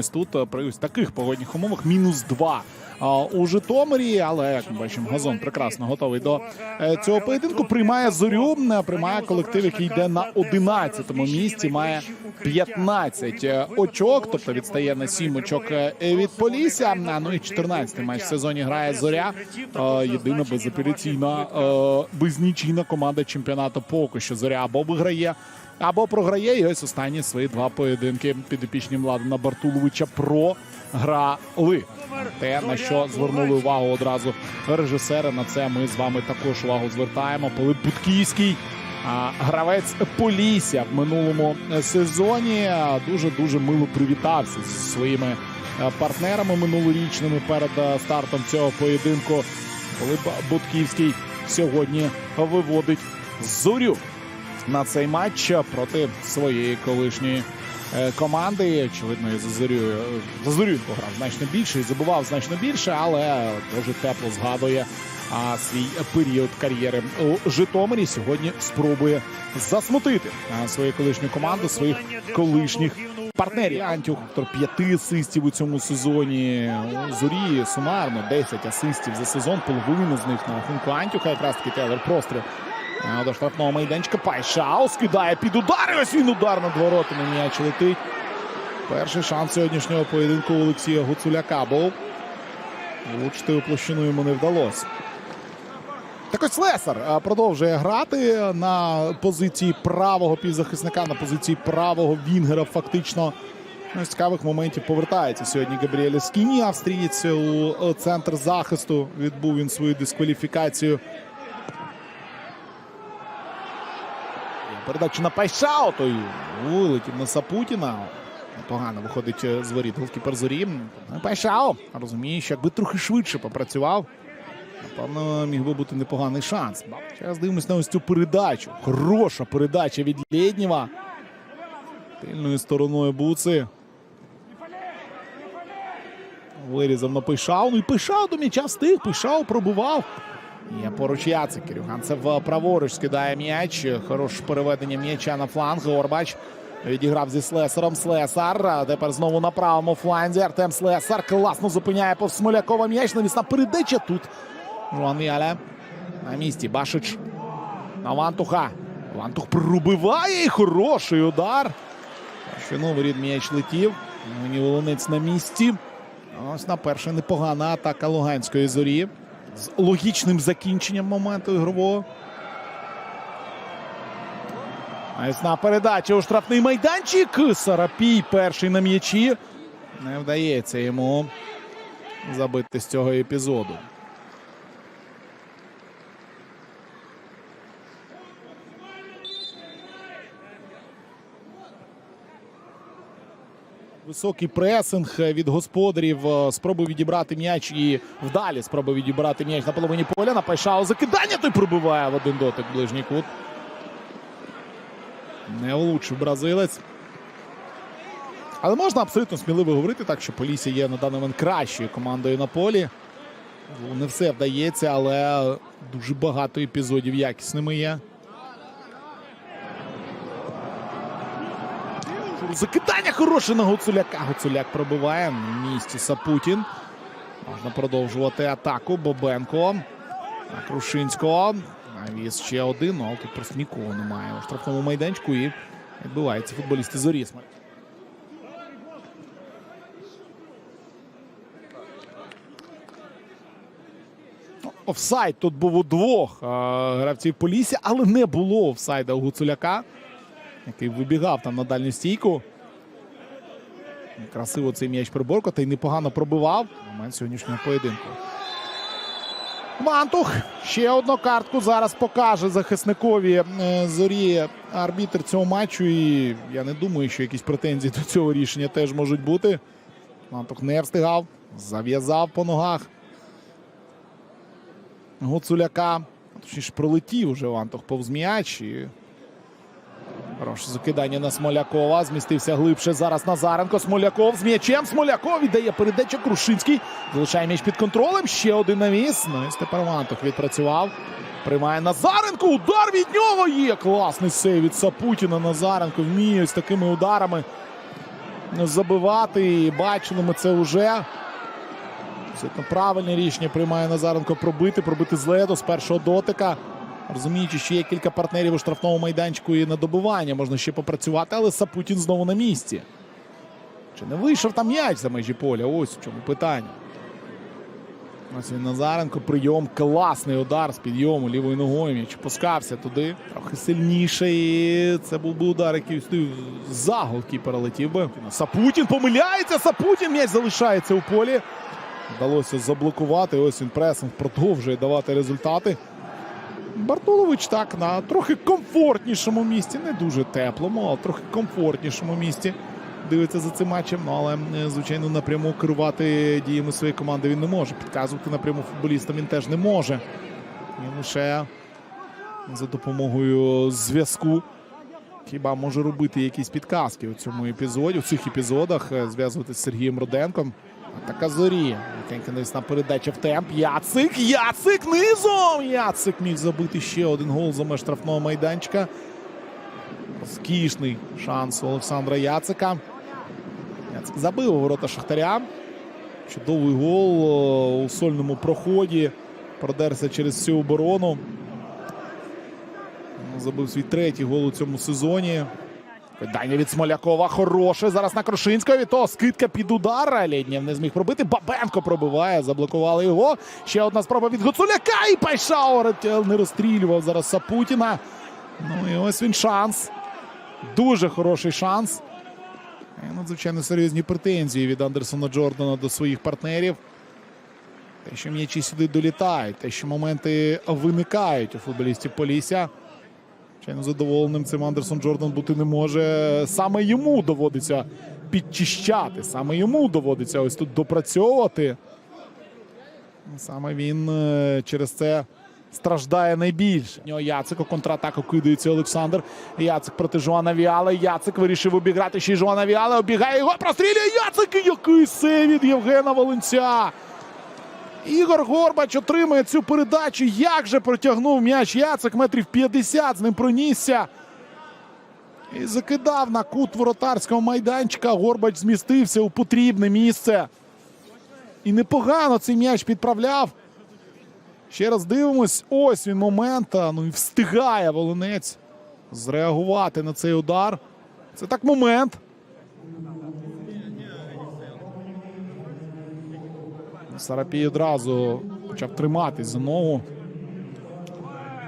ось тут е, при ось таких погодних умовах. Мінус 2 у Житомирі. Але як ми бачимо, газон прекрасно готовий до е, цього поєдинку. Приймає зорю, е, приймає колектив, який йде на 11-му місці. Має 15 е, очок, тобто відстає на 7 очок е, від Полісся. Ну і 14-й матч в сезоні грає зоря. Е, Єдина безапеляційна е, безнічийна команда чемпіонату. Поки що зоря або виграє. Або програє і ось останні свої два поєдинки підопічні Младена Бартуловича програли. Те, на що звернули увагу одразу режисери. На це ми з вами також увагу звертаємо. Пилип Будківський, гравець Полісся в минулому сезоні. Дуже дуже мило привітався зі своїми е, партнерами минулорічними перед е, стартом цього поєдинку. Пилип Будківський сьогодні виводить зорю на цей матч проти своєї колишньої е, команди. Очевидно, і за зорю за зорю він пограв значно більше і забував значно більше, але дуже тепло згадує а, свій період кар'єри у Житомирі. Сьогодні спробує засмутити свою колишню команду, своїх колишніх партнерів. Антюх п'яти асистів у цьому сезоні. У зорі сумарно 10 асистів за сезон. Половину з них на рахунку Антюха. Якраз таки Телер простріл До штрафного майданчика Пайшау скидає під удар. Ось він удар над воротами. М'яч летить. Перший шанс сьогоднішнього поєдинку Олексія Гуцуляка був. Влучити у площину йому не вдалося. Так ось Лесар продовжує грати на позиції правого півзахисника, на позиції правого Вінгера. Фактично ну, з цікавих моментів повертається сьогодні Габріель Скіні, австрієць у е, центр захисту. Відбув він свою дискваліфікацію. Передача на Пайшао, той вилетів на Сапутіна. Непогано виходить е, з воріт голкіпер зорі. Ну, Пайшао розуміє, що якби трохи швидше попрацював, напевно, міг би бути непоганий шанс. Зараз дивимось на ось цю передачу. Хороша передача від Лєднєва. Тильною стороною Буци. Вирізав на Пейшау. Ну і Пейшау до м'яча встиг. Пейшау пробував. Є поруч Яцик. Кирюганцев праворуч скидає м'яч. Хороше переведення м'яча на фланг. Горбач відіграв зі Слесаром. Слесар. Тепер знову на правому фланзі. Артем Слесар класно зупиняє повз Смолякова м'яч. Навісна передача тут. Жуан Яля на місці. Башич на Вантуха. Вантух пробиває і хороший удар. Що новий рід м'яч летів. Мені Волонець на місці. Ось на перше непогана атака Луганської зорі. З логічним закінченням моменту ігрового. Ясна передача у штрафний майданчик. Сарапій перший на м'ячі. Не вдається йому забити з цього епізоду. Високий пресинг від господарів. е, Спроби відібрати м'яч і вдалі спроби відібрати м'яч на половині поля. На Пайшау закидання той пробиває в один дотик ближній кут. Не влучив бразилець. Але можна абсолютно сміливо говорити так, що Полісся є на даний момент кращою командою на полі. Ну, Не все вдається, але дуже багато епізодів якісними є. Закидання хороше на Гуцуляка. Гуцуляк пробиває на місці Сапутін. Можна продовжувати атаку. Бобенко. Крушинського. Навіс ще один. Але тут просто нікого немає у штрафному майданчику. І відбиваються футболісти Зорісма. Офсайд тут був у двох гравців Полісся, але не було офсайда у Гуцуляка який вибігав там на дальню стійку. Красиво цей м'яч приборкати і непогано пробивав. Момент сьогоднішнього поєдинку. Вантух. Ще одну картку зараз покаже захисникові е, зорі арбітр цього матчу. І я не думаю, що якісь претензії до цього рішення теж можуть бути. Вантух не встигав. Зав'язав по ногах. Гуцуляка. Точніше, пролетів уже Вантух повз м'яч. І Хороше закидання на Смолякова. Змістився глибше зараз Назаренко. Смоляков з м'ячем. Смоляков віддає передачу Крушинський. Залишає м'яч під контролем. Ще один навіс. Ну і тепер Вантух відпрацював. Приймає Назаренко. Удар від нього є. Класний сейв від Сапутіна. Назаренко вміє з такими ударами забивати. І бачили ми це вже. Абсолютно правильне рішення приймає Назаренко пробити, пробити з леду з першого дотика. Розуміючи, що є кілька партнерів у штрафному майданчику і на добивання можна ще попрацювати, але Сапутін знову на місці. Чи не вийшов там м'яч за межі поля? Ось в чому питання. Ось він Назаренко. Прийом. Класний удар з підйому лівою ногою. М'яч пускався туди. Трохи сильніше. І це був би удар, який ну, за голкіпера летів би. Сапутін помиляється. Сапутін м'яч залишається у полі. Вдалося заблокувати. Ось він пресинг продовжує давати результати. Бартулович так на трохи комфортнішому місці, не дуже теплому, але трохи комфортнішому місці. Дивиться за цим матчем. Ну але е, звичайно напряму керувати діями своєї команди він не може. Підказувати напряму футболістам він теж не може. Він лише за допомогою зв'язку хіба може робити якісь підказки у цьому епізоді, у цих епізодах, е, зв'язувати з Сергієм Руденком. Атака зорі. Навісна передача в темп. Яцик! Яцик низом! Яцик міг забити ще один гол за меж штрафного майданчика. Розкішний шанс у Олександра Яцика. Яцик забив у ворота Шахтаря. Чудовий гол у сольному проході. Продерся через всю оборону. Забив свій третій гол у цьому сезоні. Видання від Смолякова хороше. Зараз на Крушинського. Від того скидка під удар. Лєднєв не зміг пробити. Бабенко пробиває. Заблокували його. Ще одна спроба від Гуцуляка. І Пайшауер не розстрілював зараз Сапутіна. Ну і ось він шанс. Дуже хороший шанс. І надзвичайно серйозні претензії від Андерсона Джордана до своїх партнерів. Те, що м'ячі сюди долітають, те, що моменти виникають у футболістів Полісся. Звичайно, задоволеним цим Андерсон Джордан бути не може. Саме йому доводиться підчищати, саме йому доводиться ось тут допрацьовувати. Саме він е, через це страждає найбільше. Нього Яцик у контратаку кидається Олександр. Яцик проти Жуана Віала. Яцик вирішив обіграти ще й Жуана Віала. Обігає його, прострілює Яцик. Який сейв від Євгена Волинця. Ігор Горбач отримує цю передачу. Як же протягнув м'яч Яцик метрів 50, з ним пронісся. І закидав на кут воротарського майданчика. Горбач змістився у потрібне місце. І непогано цей м'яч підправляв. Ще раз дивимось. Ось він момент. Ну і встигає Волинець зреагувати на цей удар. Це так момент. Сарапій одразу почав триматись за ногу.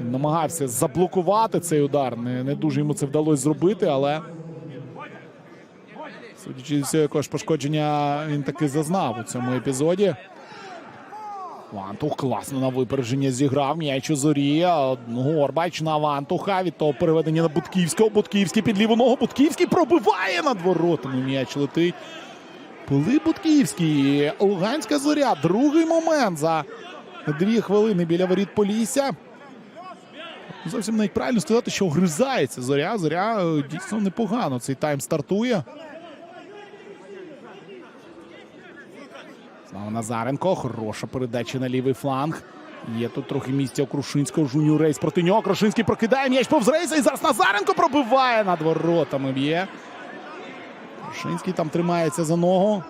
Він намагався заблокувати цей удар. Не, не дуже йому це вдалося зробити, але судячи з всього, якогось пошкодження він таки зазнав у цьому епізоді. Вантух класно на випередження зіграв. М'яч у зорі. Горбач на Вантуха. Від того переведення на Будківського. Будківський під ліву ногу. Будківський пробиває над воротами. М'яч летить. Пилип Будківський. Луганська зоря. Другий момент за дві хвилини біля воріт Полісся. Зовсім навіть правильно сказати, що гризається зоря. Зоря е, дійсно непогано. Цей тайм стартує. Знову Назаренко. Хороша передача на лівий фланг. Є тут трохи місця у Крушинського. Жуню Рейс проти нього. Крушинський прокидає м'яч повз Рейса. І зараз Назаренко пробиває над воротами. Б'є. Крушинський там тримається за ногу.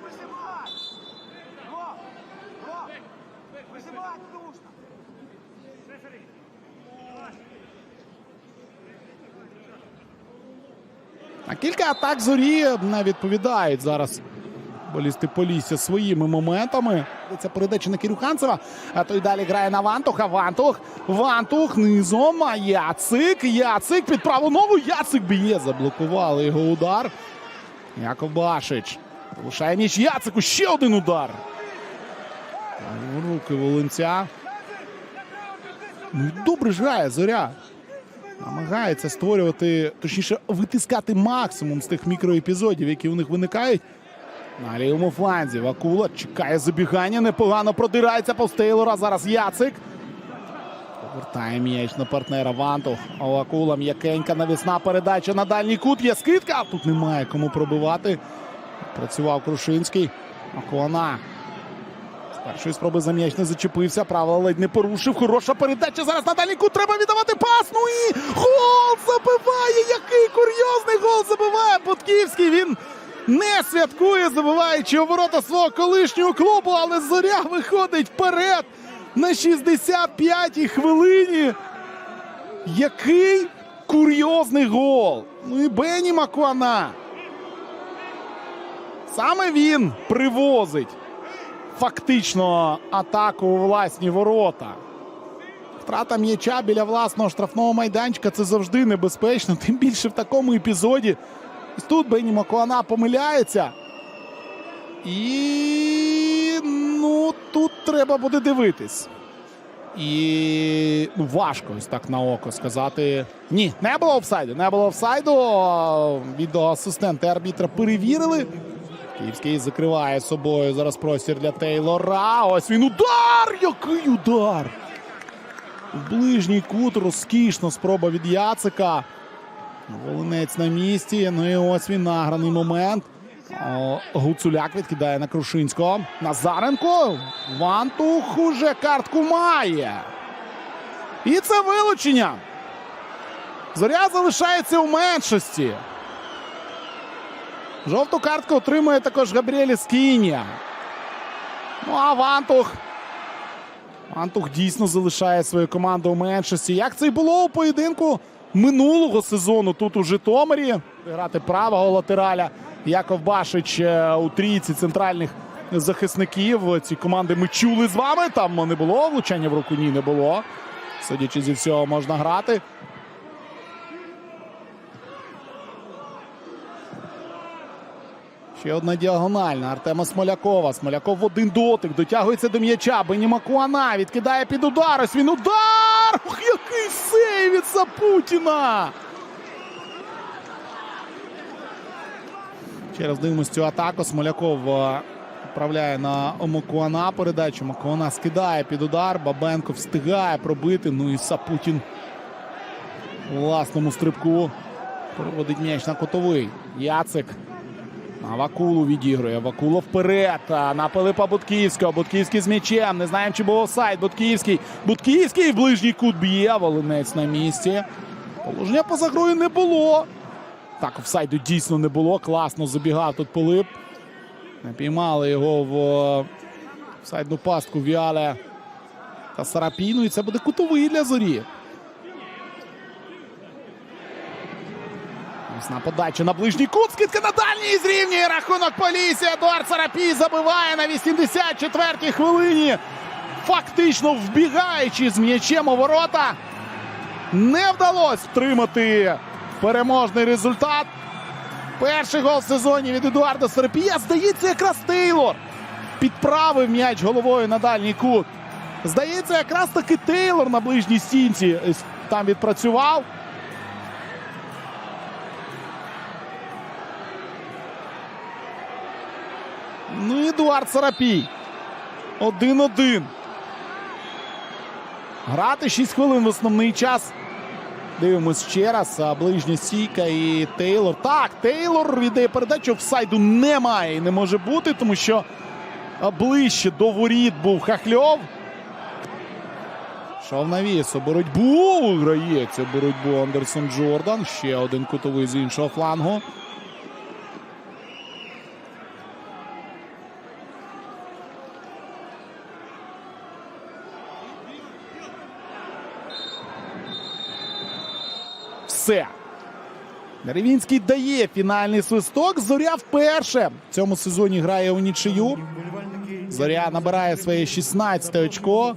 А кілька атак зорі не відповідають зараз. Болісти Полісся своїми моментами. Це передача на Кирюханцева. А той далі грає на Вантуха. Вантух. Вантух низом. А Яцик. Яцик під праву ногу. Яцик б'є. Заблокували його удар. Яков Башич. Залишає міч Яцику. Ще один удар. Руки Волинця. Ну добре ж грає зоря. Намагається створювати, точніше, витискати максимум з тих мікроепізодів, які у них виникають. На лівому фланзі Вакула чекає забігання, непогано продирається повз Тейлора. Зараз Яцик. Повертає м'яч на партнера Вантух. А м'якенька навісна передача на дальній кут. Є скидка. Тут немає кому пробивати. Працював Крушинський. Акуана. З першої спроби за м'яч не зачепився. Правила ледь не порушив. Хороша передача. Зараз на дальній кут треба віддавати пас. Ну і гол забиває. Який курйозний гол забиває Будківський. Він не святкує, забиваючи у ворота свого колишнього клубу, але зоря виходить вперед на 65-й хвилині. Який курйозний гол! Ну і Бені Макуана. Саме він привозить фактично атаку у власні ворота. Втрата м'яча біля власного штрафного майданчика це завжди небезпечно, тим більше в такому епізоді. Тут Бені Макуана помиляється. І треба буде дивитись. І ну, важко ось так на око сказати. Ні, не було офсайду. Не було офсайду. Відеоасистенти арбітра перевірили. Київський закриває собою зараз простір для Тейлора. Ось він удар! Який удар! В ближній кут розкішна спроба від Яцика. Волинець на місці. Ну і ось він награний момент. Гуцуляк відкидає на Крушинського. Назаренко. Вантух уже картку має. І це вилучення. Зоря залишається у меншості. Жовту картку отримує також Габріелі Скінія. Ну а Вантух. Вантух дійсно залишає свою команду у меншості. Як це й було у поєдинку минулого сезону тут у Житомирі. Грати правого латераля. Яков Башич е, у трійці центральних захисників. Ці команди ми чули з вами. Там не було влучання в руку. Ні, не було. Судячи зі всього, можна грати. Ще одна діагональна Артема Смолякова. Смоляков в один дотик. Дотягується до м'яча. Бені Макуана відкидає під удар. Ось він удар! Ох, який сейв від Сапутіна! Ще раз цю атаку. Смоляков е, відправляє на Макуана передачу. Макуана скидає під удар. Бабенко встигає пробити. Ну і Сапутін у власному стрибку проводить м'яч на котовий. Яцик. А Вакулу відігрує. Вакула вперед. На Пилипа Будківського. Будківський з м'ячем. Не знаємо, чи був офсайд. Будківський. Будківський в ближній кут б'є. Волинець на місці. Положення поза грою не було. Так, офсайду дійсно не було. Класно забігав тут Пилип. Не піймали його в е, офсайдну пастку Віаля та Сарапіну. І це буде кутовий для зорі. На подачу на ближній кут. Скидка на дальній зрівнює рахунок Полісі. Едуард Сарапій забиває на 84-й хвилині. Фактично вбігаючи з м'ячем у ворота. Не вдалося втримати переможний результат. Перший гол в сезоні від Едуарда Сарапія. Здається, якраз Тейлор підправив м'яч головою на дальній кут. Здається, якраз таки Тейлор на ближній стінці там відпрацював. Ну, Едуард Сарапій. 1-1. Грати 6 хвилин в основний час. Дивимось ще раз. Ближня стійка і Тейлор. Так, Тейлор віддає передачу. Офсайду немає і не може бути, тому що ближче до воріт був Хахльов. Шов навісу. боротьбу. Грається боротьбу Андерсон Джордан. Ще один кутовий з іншого флангу. Все. Деревінський дає фінальний свисток. Зоря вперше в цьому сезоні грає у нічию. Зоря набирає своє 16 очко.